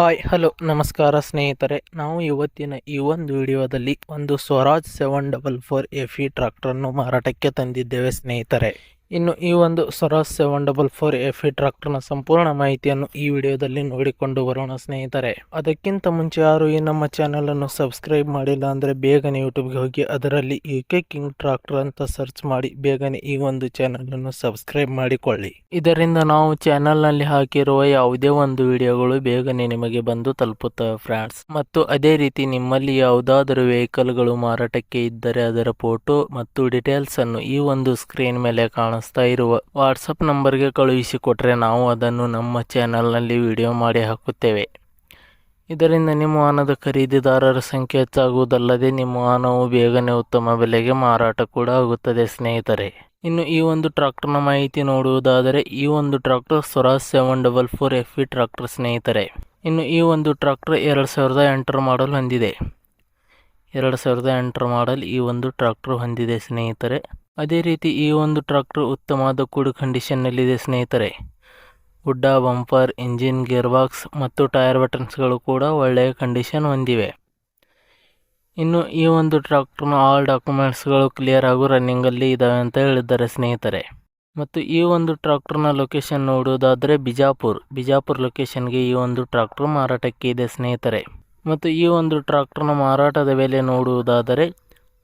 Hi, hello, ನಮಸ್ಕಾರ ಸ್ನೇಹಿತರೆ. ನಾವು ಇವತ್ತಿನ ಈ ಒಂದು ವಿಡಿಯೋದಲ್ಲಿ ಒಂದು Swaraj seven double four F E ಮಾರಾಟಕ್ಕೆ ತಂದಿದ್ದೇವೆ ಸ್ನೇಹಿತರೆ. ಇನ್ನು ಈ ಒಂದು Swaraj seven double four F E ಟ್ರಾಕ್ಟರ್ನ ಸಂಪೂರ್ಣ ಮಾಹಿತಿಯನ್ನು ಈ ವಿಡಿಯೋದಲ್ಲಿ ನೋಡಿಕೊಂಡು ಬರೋಣ ಸ್ನೇಹಿತರೆ. ಅದಕ್ಕಿಂತ ಮುಂಚೆ ಯಾರು ಈ ನಮ್ಮ ಚಾನೆಲ್ ಅನ್ನು ಸಬ್ಸ್ಕ್ರೈಬ್ ಮಾಡಿಲ್ಲ ಅಂದರೆ ಬೇಗನೆ ಯೂಟ್ಯೂಬ್ಗೆ ಹೋಗಿ ಅದರಲ್ಲಿ ಕೆ ಕಿಂಗ್ ಟ್ರಾಕ್ಟರ್ ಅಂತ ಸರ್ಚ್ ಮಾಡಿ ಬೇಗನೆ ಈ ಒಂದು ಚಾನೆಲ್ ಅನ್ನು ಸಬ್ಸ್ಕ್ರೈಬ್ ಮಾಡಿಕೊಳ್ಳಿ. ಇದರಿಂದ ನಾವು ಚಾನೆಲ್ನಲ್ಲಿ ಹಾಕಿರುವ ಯಾವುದೇ ಒಂದು ವಿಡಿಯೋಗಳು ಬೇಗನೆ ನಿಮಗೆ ಬಂದು ತಲುಪುತ್ತವೆ ಫ್ರೆಂಡ್ಸ್ ಮತ್ತು ಅದೇ ರೀತಿ ನಿಮ್ಮಲ್ಲಿ ಯಾವುದಾದರೂ ವೆಹಿಕಲ್ಗಳು ಮಾರಾಟಕ್ಕೆ ಇದ್ದರೆ ಅದರ ಫೋಟೋ ಮತ್ತು ಡೀಟೇಲ್ಸ್ ಅನ್ನು ಈ ಒಂದು ಸ್ಕ್ರೀನ್ ಮೇಲೆ ಕಾಣಿಸ್ತಾ ಇರುವ ವಾಟ್ಸಪ್ ನಂಬರ್ಗೆ ಕಳುಹಿಸಿಕೊಟ್ರೆ ನಾವು ಅದನ್ನು ನಮ್ಮ ಚಾನಲ್ನಲ್ಲಿ ವಿಡಿಯೋ ಮಾಡಿ ಹಾಕುತ್ತೇವೆ. ಇದರಿಂದ ನಿಮ್ಮ ವಾಹನದ ಖರೀದಿದಾರರ ಸಂಖ್ಯೆ ಹೆಚ್ಚಾಗುವುದಲ್ಲದೆ ನಿಮ್ಮ ವಾಹನವು ಬೇಗನೆ ಉತ್ತಮ ಬೆಲೆಗೆ ಮಾರಾಟ ಕೂಡ ಆಗುತ್ತದೆ, ಸ್ನೇಹಿತರೆ. ಇನ್ನು ಈ ಒಂದು ಟ್ರಾಕ್ಟರ್ನ ಮಾಹಿತಿ ನೋಡುವುದಾದರೆ, ಈ ಒಂದು tractor Swaraj seven double four F E tractor ಸ್ನೇಹಿತರೆ. ಇನ್ನು ಈ ಒಂದು ಟ್ರಾಕ್ಟರ್ ಎರಡು ಸಾವಿರದ ಎಂಟರ ಮಾಡಲ್ ಹೊಂದಿದೆ. ಎರಡು ಸಾವಿರದ ಎಂಟರ ಮಾಡಲ್ ಈ ಒಂದು ಟ್ರಾಕ್ಟರ್ ಹೊಂದಿದೆ, ಸ್ನೇಹಿತರೆ. ಅದೇ ರೀತಿ ಈ ಒಂದು ಟ್ರಾಕ್ಟರ್ ಉತ್ತಮವಾದ ಕೂಡು ಕಂಡೀಷನ್ನಲ್ಲಿದೆ ಸ್ನೇಹಿತರೆ. ಗುಡ್ಡ ಬಂಪರ್, ಇಂಜಿನ್ ಗೇರ್ ಬಾಕ್ಸ್ ಮತ್ತು ಟೈರ್ ಬಟನ್ಸ್ಗಳು ಕೂಡ ಒಳ್ಳೆಯ ಕಂಡೀಷನ್ ಹೊಂದಿವೆ. ಇನ್ನು ಈ ಒಂದು ಟ್ರಾಕ್ಟರ್ನ ಆಲ್ ಡಾಕ್ಯುಮೆಂಟ್ಸ್ಗಳು ಕ್ಲಿಯರ್ ಹಾಗೂ ರನ್ನಿಂಗಲ್ಲಿ ಇದ್ದಾವೆ ಅಂತ ಹೇಳಿದ್ದಾರೆ ಸ್ನೇಹಿತರೆ. ಮತ್ತು ಈ ಒಂದು ಟ್ರಾಕ್ಟರ್ನ ಲೊಕೇಶನ್ ನೋಡುವುದಾದರೆ ಬಿಜಾಪುರ್. ಬಿಜಾಪುರ್ ಲೊಕೇಶನ್ಗೆ ಈ ಒಂದು ಟ್ರಾಕ್ಟರ್ ಮಾರಾಟಕ್ಕೆ ಇದೆ ಸ್ನೇಹಿತರೆ. ಮತ್ತು ಈ ಒಂದು ಟ್ರಾಕ್ಟರ್ನ ಮಾರಾಟದ ಬೆಲೆ ನೋಡುವುದಾದರೆ